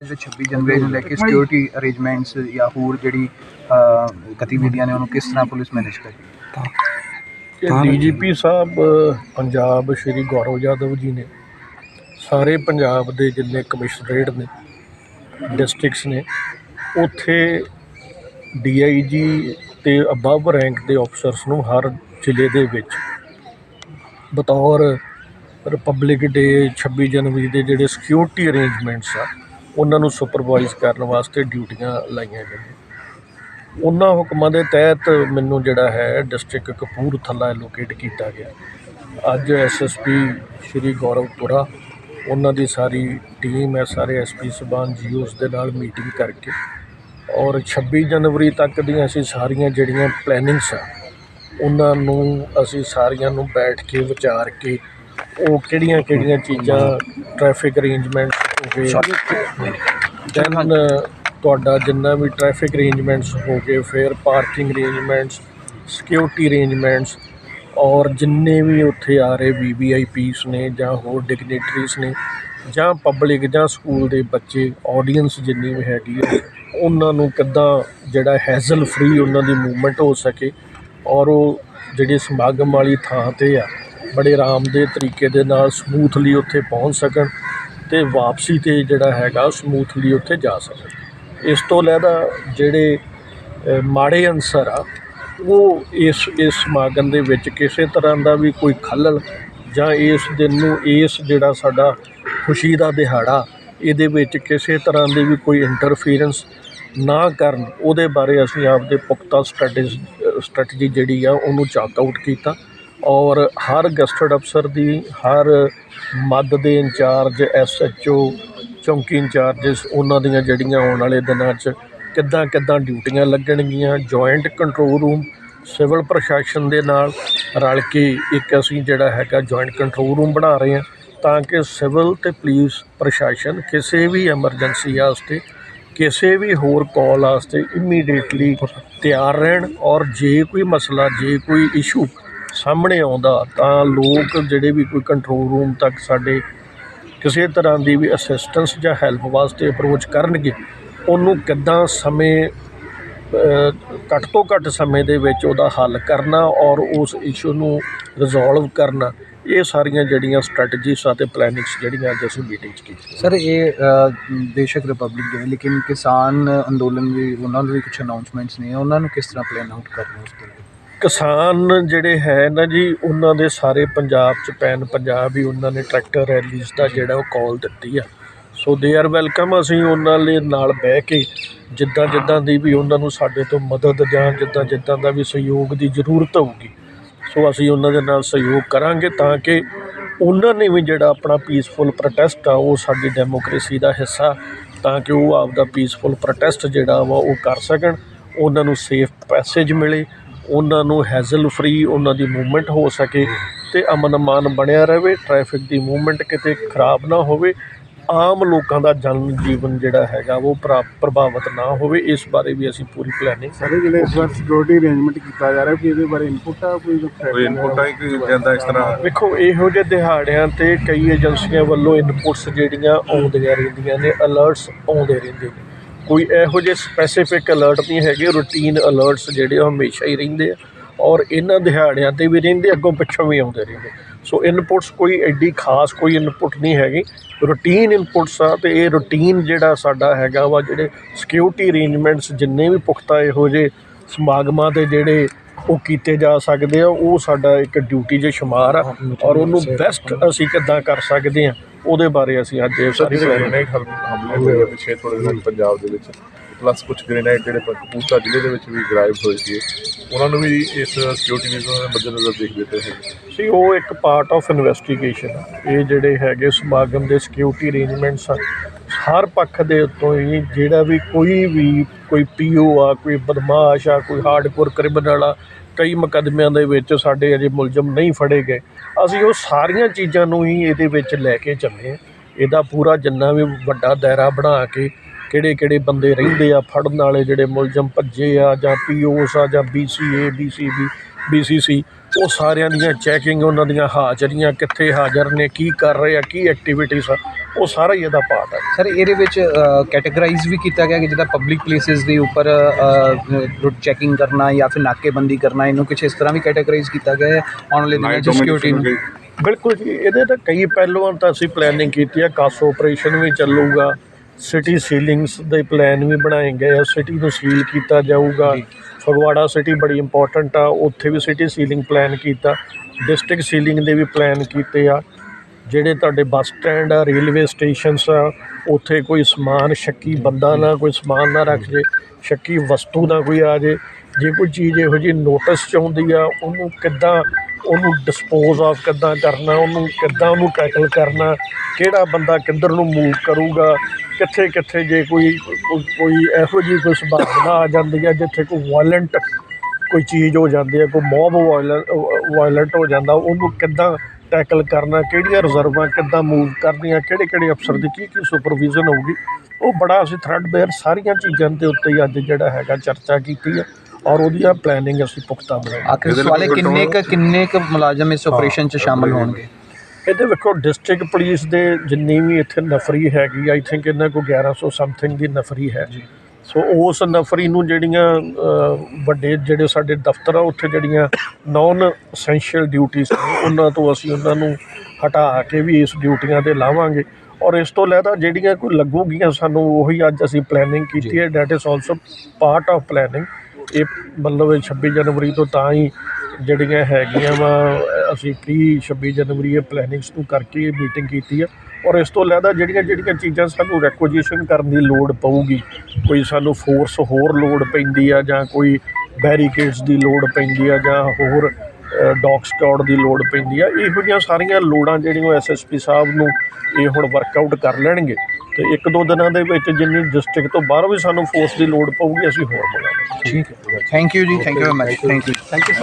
ਜਿਹੜੇ 26 ਜਨਵਰੀ ਨੂੰ ਲੈ ਕੇ ਸਿਕਿਉਰਿਟੀ ਅਰੇਂਜਮੈਂਟਸ ਜਾਂ ਹੋਰ ਜਿਹੜੀ ਗਤੀਵਿਧੀਆਂ ਨੇ ਉਹਨੂੰ ਕਿਸ ਤਰ੍ਹਾਂ ਪੁਲਿਸ ਮੈਨੇਜ ਕਰੇਗੀ ਇਹ ਡੀਜੀਪੀ ਸਾਹਿਬ ਪੰਜਾਬ ਸ਼੍ਰੀ ਗੌਰਵ ਯਾਦਵ ਜੀ ਨੇ ਸਾਰੇ ਪੰਜਾਬ ਦੇ ਜਿੰਨੇ ਕਮਿਸ਼ਨਰੇਟ ਨੇ ਡਿਸਟ੍ਰਿਕਟਸ ਨੇ ਉੱਥੇ ਡੀਆਈਜੀ ਤੇ ਅਬਵ ਰੈਂਕ ਦੇ ਅਫਸਰਸ ਨੂੰ ਹਰ ਜ਼ਿਲ੍ਹੇ ਦੇ ਵਿੱਚ ਬਤੌਰ ਰਿਪਬਲਿਕ ਡੇ 26 ਜਨਵਰੀ ਦੇ ਜਿਹੜੇ ਸਿਕਿਉਰਿਟੀ ਅਰੇਂਜਮੈਂਟਸ ਆ ਉਹਨਾਂ ਨੂੰ ਸੁਪਰਵਾਈਜ਼ ਕਰਨ ਵਾਸਤੇ ਡਿਊਟੀਆਂ ਲਾਈਆਂ ਗਈਆਂ। ਉਹਨਾਂ ਹੁਕਮਾਂ ਦੇ ਤਹਿਤ ਮੈਨੂੰ ਜਿਹੜਾ ਹੈ ਡਿਸਟ੍ਰਿਕਟ ਕਪੂਰਥਲਾ ਐਲੋਕੇਟ ਕੀਤਾ ਗਿਆ। ਅੱਜ ਐਸਐਸਪੀ ਸ਼੍ਰੀ ਗੌਰਵਪੁਰਾ, ਉਹਨਾਂ ਦੀ ਸਾਰੀ ਟੀਮ ਹੈ, ਸਾਰੇ ਐਸਪੀ ਸਬਾਨ ਜੀਓਸ ਦੇ ਨਾਲ ਮੀਟਿੰਗ ਕਰਕੇ। ਔਰ 26 ਜਨਵਰੀ ਤੱਕ ਦੀਆਂ ਅਸੀਂ ਸਾਰੀਆਂ ਜਿਹੜੀਆਂ ਪਲੈਨਿੰਗਸ ਆ, ਉਹਨਾਂ ਨੂੰ ਅਸੀਂ ਸਾਰੀਆਂ ਨੂੰ ਬੈਠ ਕੇ ਵਿਚਾਰ ਕੇ, ਉਹ ਕਿਹੜੀਆਂ ਕਿਹੜੀਆਂ ਚੀਜ਼ਾਂ ਟ੍ਰੈਫਿਕ ਅਰੇਂਜਮੈਂਟ ਦੈਨ ਤੁਹਾਡਾ ਜਿੰਨਾ ਵੀ ਟ੍ਰੈਫਿਕ ਅਰੇਂਜਮੈਂਟਸ ਹੋ ਗਏ ਫਿਰ ਪਾਰਕਿੰਗ ਅਰੇਂਜਮੈਂਟਸ ਸਿਕਿਉਰਿਟੀ ਅਰੇਂਜਮੈਂਟਸ ਔਰ ਜਿੰਨੇ ਵੀ ਉੱਥੇ ਆ ਰਹੇ ਵੀਵੀਆਈਪੀਸ ਨੇ ਜਾਂ ਹੋਰ ਡਿਗਨਿਟਰੀਜ਼ ਨੇ ਜਾਂ ਪਬਲਿਕ ਜਾਂ ਸਕੂਲ ਦੇ ਬੱਚੇ ਆਡੀਅנס ਜਿੰਨੀ ਵੀ ਹੈਗੀ ਹੈ ਉਹਨਾਂ ਨੂੰ ਕਿੱਦਾਂ ਜਿਹੜਾ ਹੈਜ਼ਲ ਫ੍ਰੀ ਉਹਨਾਂ ਦੀ ਮੂਵਮੈਂਟ ਹੋ ਸਕੇ ਔਰ ਉਹ ਜਿਹੜੇ ਸਮਾਗਮ ਵਾਲੀ ਥਾਂ ਤੇ ਆ ਬੜੇ ਆਰਾਮਦੇਹ ਤਰੀਕੇ ਦੇ ਨਾਲ ਸਮੂਥਲੀ ਉੱਥੇ ਪਹੁੰਚ ਸਕਣ ਤੇ ਵਾਪਸੀ ਤੇ ਜਿਹੜਾ ਹੈਗਾ ਸਮੂਥਲੀ ਉੱਥੇ ਜਾ ਸਕਣ ਇਸ ਤੋਂ ਇਲਾਵਾ ਜਿਹੜੇ ਮਾੜੇ ਅਨਸਰ ਆ, ਉਹ ਇਸ ਇਸ ਸਮਾਗਮ ਦੇ ਵਿੱਚ ਕਿਸੇ ਤਰ੍ਹਾਂ ਦਾ ਵੀ ਕੋਈ ਖੱਲਲ ਜਾਂ ਇਸ ਦਿਨ ਨੂੰ ਇਸ ਜਿਹੜਾ ਸਾਡਾ ਖੁਸ਼ੀ ਦਾ ਦਿਹਾੜਾ, ਇਹਦੇ ਵਿੱਚ ਕਿਸੇ ਤਰ੍ਹਾਂ ਦੀ ਵੀ ਕੋਈ ਇੰਟਰਫੀਰੈਂਸ ਨਾ ਕਰਨ, ਉਹਦੇ ਬਾਰੇ ਅਸੀਂ ਆਪਦੇ ਪੁਖਤਾ ਸਟ੍ਰੈਟੇਜੀ ਸਟ੍ਰੈਟਜੀ ਜਿਹੜੀ ਆ ਉਹਨੂੰ ਚਾਕ ਆਊਟ ਕੀਤਾ। ਔਰ ਹਰ ਗਸਟਡ ਅਫਸਰ ਦੀ ਹਰ ਮੱਦ ਦੇ ਇੰਚਾਰਜ ਐਸਐਚਓ ਚੌਂਕੀ ਇੰਚਾਰਜਸ, ਉਹਨਾਂ ਦੀਆਂ ਜਿਹੜੀਆਂ ਆਉਣ ਵਾਲੇ ਦਿਨਾਂ 'ਚ ਕਿੱਦਾਂ ਕਿੱਦਾਂ ਡਿਊਟੀਆਂ ਲੱਗਣਗੀਆਂ, ਜੁਆਇੰਟ ਕੰਟਰੋਲ ਰੂਮ ਸਿਵਲ ਪ੍ਰਸ਼ਾਸਨ ਦੇ ਨਾਲ ਰਲ ਕੇ ਇੱਕ ਅਸੀਂ ਜਿਹੜਾ ਹੈਗਾ ਜੁਆਇੰਟ ਕੰਟਰੋਲ ਰੂਮ ਬਣਾ ਰਹੇ ਹਾਂ ਤਾਂ ਕਿ ਸਿਵਲ ਤੇ ਪੁਲਿਸ ਪ੍ਰਸ਼ਾਸਨ ਕਿਸੇ ਵੀ ਐਮਰਜੈਂਸੀ ਵਾਸਤੇ, ਕਿਸੇ ਵੀ ਹੋਰ ਕਾਲ ਵਾਸਤੇ ਇਮੀਡੀਏਟਲੀ ਤਿਆਰ ਰਹਿਣ ਔਰ ਜੇ ਕੋਈ ਮਸਲਾ, ਜੇ ਕੋਈ ਇਸ਼ੂ ਸਾਹਮਣੇ ਆਉਂਦਾ ਤਾਂ ਲੋਕ ਜਿਹੜੇ ਵੀ ਕੋਈ ਕੰਟਰੋਲ ਰੂਮ ਤੱਕ ਸਾਡੇ ਕਿਸੇ ਤਰ੍ਹਾਂ ਦੀ ਵੀ ਅਸਿਸਟੈਂਸ ਜਾਂ ਹੈਲਪ ਵਾਸਤੇ ਅਪਰੋਚ ਕਰਨਗੇ, ਉਹਨੂੰ ਕਿੱਦਾਂ ਸਮੇਂ ਘੱਟ ਤੋਂ ਘੱਟ ਸਮੇਂ ਦੇ ਵਿੱਚ ਉਹਦਾ ਹੱਲ ਕਰਨਾ ਔਰ ਉਸ ਇਸ਼ੂ ਨੂੰ ਰਿਜ਼ੋਲਵ ਕਰਨਾ, ਇਹ ਸਾਰੀਆਂ ਜਿਹੜੀਆਂ ਸਟ੍ਰੈਟਜੀਸ ਅਤੇ ਪਲੈਨਿੰਗਸ ਜਿਹੜੀਆਂ ਅੱਜ ਅਸੀਂ ਮੀਟਿੰਗ 'ਚ ਕੀਤੀਆਂ। ਸਰ ਇਹ ਬੇਸ਼ੱਕ ਰਿਪਬਲਿਕ ਡੇ ਲੇਕਿਨ ਕਿਸਾਨ ਅੰਦੋਲਨ ਵੀ, ਉਹਨਾਂ ਦੇ ਵੀ ਕੁਝ ਅਨਾਉਂਸਮੈਂਟਸ ਨੇ, ਉਹਨਾਂ ਨੂੰ ਕਿਸ ਤਰ੍ਹਾਂ ਪਲਾਨ ਆਊਟ ਕਰਨਾ ਉਸ ਤੋਂ ਕਿਸਾਨ ਜਿਹੜੇ ਹੈ ਨਾ ਜੀ, ਉਹਨਾਂ ਦੇ ਸਾਰੇ ਪੰਜਾਬ ਚ ਪੈਨ ਪੰਜਾਬ ਹੀ ਉਹਨਾਂ ਨੇ ਟਰੈਕਟਰ ਰੈਲੀਜ਼ ਦਾ ਜਿਹੜਾ ਉਹ ਕਾਲ ਦਿੱਤੀ ਆ। ਸੋ ਦੇ ਆਰ ਵੈਲਕਮ ਅਸੀਂ ਉਹਨਾਂ ਦੇ ਨਾਲ ਬਹਿ ਕੇ ਜਿੱਦਾਂ ਜਿੱਦਾਂ ਦੀ ਵੀ ਉਹਨਾਂ ਨੂੰ ਸਾਡੇ ਤੋਂ ਮਦਦ ਜਾਂ ਜਿੱਦਾਂ ਜਿੱਦਾਂ ਦਾ ਵੀ ਸਹਿਯੋਗ ਦੀ ਜ਼ਰੂਰਤ ਹੋਊਗੀ ਸੋ ਅਸੀਂ ਉਹਨਾਂ ਦੇ ਨਾਲ ਸਹਿਯੋਗ ਕਰਾਂਗੇ ਤਾਂ ਕਿ ਉਹਨਾਂ ਨੇ ਵੀ ਜਿਹੜਾ ਆਪਣਾ ਪੀਸਫੁਲ ਪ੍ਰੋਟੈਸਟ ਆ, ਉਹ ਸਾਡੀ ਡੈਮੋਕ੍ਰੇਸੀ ਦਾ ਹਿੱਸਾ, ਤਾਂ ਕਿ ਉਹ ਆਪਦਾ ਪੀਸਫੁਲ ਪ੍ਰੋਟੈਸਟ ਜਿਹੜਾ ਵਾ ਉਹ ਕਰ ਸਕਣ, ਉਹਨਾਂ ਨੂੰ ਸੇਫ ਪੈਸੇਜ ਮਿਲੇ ਉਹਨਾਂ ਨੂੰ ਹੈਜ਼ਲ ਫ੍ਰੀ ਉਹਨਾਂ ਦੀ ਮੂਵਮੈਂਟ ਹੋ ਸਕੇ ਤੇ ਅਮਨ ਅਮਾਨ ਬਣਿਆ ਰਹੇ ਟ੍ਰੈਫਿਕ ਦੀ ਮੂਵਮੈਂਟ ਕਿਤੇ ਖਰਾਬ ਨਾ ਹੋਵੇ ਆਮ ਲੋਕਾਂ ਦਾ ਜਨ ਜੀਵਨ ਜਿਹੜਾ ਹੈਗਾ ਉਹ ਪ੍ਰਾ- ਪ੍ਰਭਾਵਿਤ ਨਾ ਹੋਵੇ ਇਸ ਬਾਰੇ ਵੀ ਅਸੀਂ ਪੂਰੀ ਪਲੈਨਿੰਗ ਸਾਰੇ ਜਿਹੜੇ ਇਸ ਵਾਰ ਸਿਕਿਉਰਿਟੀ ਅਰੇਂਜਮੈਂਟ ਕੀਤਾ ਜਾ ਰਿਹਾ ਕੋਈ ਇਹਦੇ ਬਾਰੇ ਇਨਪੁਟ ਆ ਕੋਈ ਕੋਈ ਇਨਪੁਟ ਆ ਕਿ ਜਾਂਦਾ ਇਸ ਤਰ੍ਹਾਂ? ਵੇਖੋ ਇਹੋ ਜਿਹੇ ਦਿਹਾੜਿਆਂ ਤੇ ਕਈ ਏਜੰਸੀਆਂ ਵੱਲੋਂ ਇਨਪੁਟਸ ਜਿਹੜੀਆਂ ਆਉਂਦੀਆਂ ਰਹਿੰਦੀਆਂ ਨੇ ਅਲਰਟਸ ਆਉਂਦੇ ਰਹਿੰਦੇ ਨੇ। ਕੋਈ ਇਹੋ ਜਿਹੇ ਸਪੈਸੀਫਿਕ ਅਲਰਟ ਨਹੀਂ ਹੈਗੇ ਰੂਟੀਨ ਅਲਰਟਸ ਜਿਹੜੇ ਉਹ ਹਮੇਸ਼ਾ ਹੀ ਰਹਿੰਦੇ ਆ ਔਰ ਇਹਨਾਂ ਦਿਹਾੜਿਆਂ ਤੇ ਵੀ ਰਹਿੰਦੇ ਅੱਗੋਂ ਪਿੱਛੋਂ ਵੀ ਆਉਂਦੇ ਰਹਿੰਦੇ। ਸੋ ਇਨਪੁਟਸ ਕੋਈ ਐਡੀ ਖਾਸ ਕੋਈ ਇਨਪੁਟ ਨਹੀਂ ਹੈਗੀ। ਰੂਟੀਨ ਇਨਪੁਟਸ ਆ ਤੇ ਇਹ ਰੂਟੀਨ ਜਿਹੜਾ ਸਾਡਾ ਹੈਗਾ ਵਾ ਜਿਹੜੇ ਸਿਕਿਉਰਿਟੀ ਅਰੇਂਜਮੈਂਟਸ ਜਿੰਨੇ ਵੀ ਪੁਖਤਾ ਇਹੋ ਜਿਹੇ ਸਮਾਗਮਾਂ ਤੇ ਜਿਹੜੇ ਉਹ ਕੀਤੇ ਜਾ ਸਕਦੇ ਆ ਉਹ ਸਾਡਾ ਇੱਕ ਡਿਊਟੀ ਜੇ ਸ਼ੁਮਾਰ ਆ ਔਰ ਉਹਨੂੰ ਬੈਸਟ ਅਸੀਂ ਕਿੱਦਾਂ ਕਰ ਸਕਦੇ ਆ। ਉਹਦੇ ਬਾਰੇ ਅਸੀਂ ਅੱਜ ਇਹ ਸਾਰੀ ਗ੍ਰੇਨਾਈਟ ਹਮਲੇ ਹੋਏ ਪਿਛੇ ਥੋੜੇ ਦਿਨ ਪੰਜਾਬ ਦੇ ਵਿੱਚ ਪਲੱਸ ਕੁਝ ਗ੍ਰੇਨਾਈਟ ਜਿਹੜੇ ਕਪੂਰਥਲਾ ਜ਼ਿਲ੍ਹੇ ਦੇ ਵਿੱਚ ਵੀ ਗ੍ਰਾਈਬ ਹੋਏ ਸੀ ਉਹਨਾਂ ਨੂੰ ਵੀ ਇਸ ਸਿਕਿਉਰਿਟੀ ਰੀਜ਼ਨ ਦੇ ਮੱਦੇਨਜ਼ਰ ਦੇਖਦੇ ਪਏ ਸੀ। ਸੀ ਉਹ ਇੱਕ ਪਾਰਟ ਆਫ ਇਨਵੈਸਟੀਗੇਸ਼ਨ ਇਹ ਜਿਹੜੇ ਹੈਗੇ ਸਮਾਗਮ ਦੇ ਸਿਕਿਉਰਿਟੀ ਅਰੇਂਜਮੈਂਟਸ ਆ ਹਰ ਪੱਖ ਦੇ ਉੱਤੋਂ ਹੀ ਜਿਹੜਾ ਵੀ ਕੋਈ ਵੀ ਕੋਈ ਪੀਓ ਆ ਕੋਈ ਬਦਮਾਸ਼ ਆ ਕੋਈ ਹਾਰਡਕੋਰ ਕ੍ਰਿਮੀਨਲ ਆ ਕਈ ਮੁਕੱਦਮਿਆਂ ਦੇ ਵਿੱਚ ਸਾਡੇ ਅਜੇ ਮੁਲਜ਼ਮ ਨਹੀਂ ਫੜੇ ਗਏ। ਅਸੀਂ ਉਹ ਸਾਰੀਆਂ ਚੀਜ਼ਾਂ ਨੂੰ ਹੀ ਇਹਦੇ ਵਿੱਚ ਲੈ ਕੇ ਚੱਲੇ ਹਾਂ। ਇਹਦਾ ਪੂਰਾ ਜਿੰਨਾ ਵੀ ਵੱਡਾ ਦਾਇਰਾ ਬਣਾ ਕੇ ਕਿਹੜੇ ਕਿਹੜੇ ਬੰਦੇ ਰਹਿੰਦੇ ਆ, ਫੜਨ ਵਾਲੇ ਜਿਹੜੇ ਮੁਲਜ਼ਮ ਭੱਜੇ ਆ ਜਾਂ ਪੀਓਸ ਆ ਜਾਂ ਬੀਸੀਏ ਬੀਸੀਬੀ ਬੀਸੀਸੀ ਉਹ ਸਾਰਿਆਂ ਦੀਆਂ ਚੈਕਿੰਗ ਉਹਨਾਂ ਦੀਆਂ ਹਾਜ਼ਰੀਆਂ ਕਿੱਥੇ ਹਾਜ਼ਰ ਨੇ ਕੀ ਕਰ ਰਹੇ ਆ ਕੀ ਐਕਟੀਵਿਟੀਜ਼ ਆ ਉਹ ਸਾਰਾ ਹੀ ਇਹਦਾ ਪਾਰਟ ਹੈ ਸਰ ਇਹਦੇ ਵਿੱਚ ਕੈਟਾਗਰਾਈਜ਼ ਵੀ ਕੀਤਾ ਗਿਆ ਕਿ ਜਿੱਦਾਂ ਪਬਲਿਕ ਪਲੇਸਿਸ ਦੇ ਉੱਪਰ ਰੂਟ ਚੈਕਿੰਗ ਕਰਨਾ ਜਾਂ ਫਿਰ ਨਾਕੇਬੰਦੀ ਕਰਨਾ ਇਹਨੂੰ ਕੁਝ ਇਸ ਤਰ੍ਹਾਂ ਵੀ ਕੈਟਾਗਰਾਈਜ਼ ਕੀਤਾ ਗਿਆ ਹੈ ਆਉਣ ਵਾਲੇ ਦਿਨਾਂ 'ਚ ਸਿਕਿਉਰਿਟੀ ਨੂੰ। ਬਿਲਕੁਲ ਜੀ ਇਹਦੇ ਤਾਂ ਕਈ ਪਹਿਲੂਆਂ ਤਾਂ ਅਸੀਂ ਪਲੈਨਿੰਗ ਕੀਤੀ ਹੈ ਕਾਸ ਆਪਰੇਸ਼ਨ ਵੀ ਚੱਲੂਗਾ। ਸਿਟੀ ਸੀਲਿੰਗਸ ਦੇ ਪਲਾਨ ਵੀ ਬਣਾਏ ਗਏ ਆ। ਸਿਟੀ ਨੂੰ ਸੀਲ ਕੀਤਾ ਜਾਊਗਾ। ਫਗਵਾੜਾ ਸਿਟੀ ਬੜੀ ਇੰਪੋਰਟੈਂਟ ਆ। ਉੱਥੇ ਵੀ ਸਿਟੀ ਸੀਲਿੰਗ ਪਲਾਨ ਕੀਤਾ। ਡਿਸਟ੍ਰਿਕਟ ਸੀਲਿੰਗ ਦੇ ਵੀ ਪਲਾਨ ਕੀਤੇ ਆ। ਜਿਹੜੇ ਤੁਹਾਡੇ ਬੱਸ ਸਟੈਂਡ ਆ ਰੇਲਵੇ ਸਟੇਸ਼ਨਸ ਆ ਉੱਥੇ ਕੋਈ ਸਮਾਨ ਸ਼ੱਕੀ ਬੰਦਾ ਨਾ ਕੋਈ ਸਮਾਨ ਨਾ ਰੱਖ ਜੇ ਸ਼ੱਕੀ ਵਸਤੂ ਨਾ ਕੋਈ ਆ ਜੇ ਜੇ ਕੋਈ ਚੀਜ਼ ਇਹੋ ਜਿਹੀ ਨੋਟਿਸ 'ਚ ਆਉਂਦੀ ਆ, ਉਹਨੂੰ ਕਿੱਦਾਂ ਉਹਨੂੰ ਡਿਸਪੋਜ਼ ਆਫ ਕਿੱਦਾਂ ਕਰਨਾ, ਉਹਨੂੰ ਕਿੱਦਾਂ ਉਹਨੂੰ ਟੈਕਲ ਕਰਨਾ, ਕਿਹੜਾ ਬੰਦਾ ਕਿੱਧਰ ਨੂੰ ਮੂਵ ਕਰੂਗਾ ਕਿੱਥੇ ਕਿੱਥੇ ਜੇ ਕੋਈ, ਕੋਈ- ਇਹੋ ਜਿਹੀ ਕੋਈ ਸੰਭਾਵਨਾ ਆ ਜਾਂਦੀ ਹੈ ਜਿੱਥੇ ਕੋਈ ਵਾਇਲੈਂਟ ਕੋਈ ਚੀਜ਼ ਹੋ ਜਾਂਦੀ ਹੈ ਕੋਈ ਮੌਬ ਵਾਇਲੈਂਟ ਹੋ ਜਾਂਦਾ, ਉਹਨੂੰ ਕਿੱਦਾਂ ਟੈਕਲ ਕਰਨਾ, ਕਿਹੜੀਆਂ ਰਿਜ਼ਰਵਾਂ ਕਿੱਦਾਂ ਮੂਵ ਕਰਨੀਆਂ ਕਿਹੜੇ ਕਿਹੜੇ ਅਫਸਰ ਦੀ ਕੀ ਕੀ ਸੁਪਰਵਿਜ਼ਨ ਹੋਊਗੀ, ਉਹ ਬੜਾ ਅਸੀਂ ਥ੍ਰੈਡ ਸਾਰੀਆਂ ਚੀਜ਼ਾਂ ਦੇ ਉੱਤੇ ਹੀ ਅੱਜ ਜਿਹੜਾ ਹੈਗਾ ਚਰਚਾ ਕੀਤੀ ਹੈ ਔਰ ਉਹਦੀਆਂ ਪਲੈਨਿੰਗ ਅਸੀਂ ਪੁਖਤਾ ਬਣਾਈ ਆਖਿਰ ਸਵਾਲ ਹੈ ਕਿੰਨੇ ਕ ਕਿੰਨੇ ਕ ਮੁਲਾਜ਼ਮ ਇਸ ਆਪਰੇਸ਼ਨ 'ਚ ਸ਼ਾਮਲ ਹੋਣਗੇ? ਇਹਦੇ ਵੇਖੋ ਡਿਸਟ੍ਰਿਕਟ ਪੁਲਿਸ ਦੇ ਜਿੰਨੀ ਵੀ ਇੱਥੇ ਨਫਰੀ ਹੈਗੀ ਆਈ ਥਿੰਕ ਇਹਨਾਂ ਕੋ 1100 ਸਮਥਿੰਗ ਦੀ ਨਫਰੀ ਹੈ। ਸੋ ਉਸ ਨਫਰੀ ਨੂੰ ਜਿਹੜੀਆਂ ਵੱਡੇ ਜਿਹੜੇ ਸਾਡੇ ਦਫ਼ਤਰ ਆ ਉੱਥੇ ਜਿਹੜੀਆਂ ਨਾਨ ਅਸੈਂਸ਼ੀਅਲ ਡਿਊਟੀਆਂ ਨੇ ਉਹਨਾਂ ਤੋਂ ਅਸੀਂ ਉਹਨਾਂ ਨੂੰ ਹਟਾ ਕੇ ਵੀ ਇਸ ਡਿਊਟੀਆਂ ਤੇ ਲਾਵਾਂਗੇ। ਔਰ ਇਸ ਤੋਂ ਇਲਾਵਾ ਜਿਹੜੀਆਂ ਕੋਈ ਲੱਗੂਗੀਆਂ ਸਾਨੂੰ ਉਹੀ ਅੱਜ ਅਸੀਂ ਪਲੈਨਿੰਗ ਕੀਤੀ ਹੈ। That is also part of planning ਇਹ ਮਤਲਬ ਇਹ 26 ਜਨਵਰੀ ਤੋਂ ਤਾਂ ਹੀ ਜਿਹੜੀਆਂ ਹੈਗੀਆਂ ਵਾ, ਅਸੀਂ ਪ੍ਰੀ 26 ਜਨਵਰੀ ਇਹ ਪਲੈਨਿੰਗਸ ਨੂੰ ਕਰਕੇ ਇਹ ਮੀਟਿੰਗ ਕੀਤੀ ਆ। ਔਰ ਇਸ ਤੋਂ ਇਲਾਵਾ ਜਿਹੜੀਆਂ ਜਿਹੜੀਆਂ ਚੀਜ਼ਾਂ ਸਾਨੂੰ ਰੈਕੁਜੀਸ਼ਨ ਕਰਨ ਦੀ ਲੋੜ ਪਊਗੀ, ਕੋਈ ਸਾਨੂੰ ਫੋਰਸ ਹੋਰ ਲੋੜ ਪੈਂਦੀ ਆ ਜਾਂ ਕੋਈ ਬੈਰੀਕੇਡਸ ਦੀ ਲੋੜ ਪੈਂਦੀ ਆ ਜਾਂ ਹੋਰ ਡੌਗ ਸਕਾਡ ਦੀ ਲੋੜ ਪੈਂਦੀ ਆ। ਇਹੋ ਜਿਹੀਆਂ ਸਾਰੀਆਂ ਲੋੜਾਂ ਜਿਹੜੀਆਂ ਐਸਐਸਪੀ ਸਾਹਿਬ ਨੂੰ ਇਹ ਹੁਣ ਵਰਕਆਊਟ ਕਰ ਲੈਣਗੇ। ਤੇ ਇੱਕ ਦੋ ਦਿਨਾਂ ਦੇ ਵਿੱਚ ਜਿੰਨੀ ਡਿਸਟ੍ਰਿਕਟ ਤੋਂ ਬਾਹਰੋਂ ਵੀ ਸਾਨੂੰ ਫੋਰਸ ਦੀ ਲੋੜ ਪਊਗੀ ਅਸੀਂ ਹੋਰ ਮੰਗਾਵਾਂਗੇ ਠੀਕ ਹੈ। Thank you ji thank you very much thank you thank you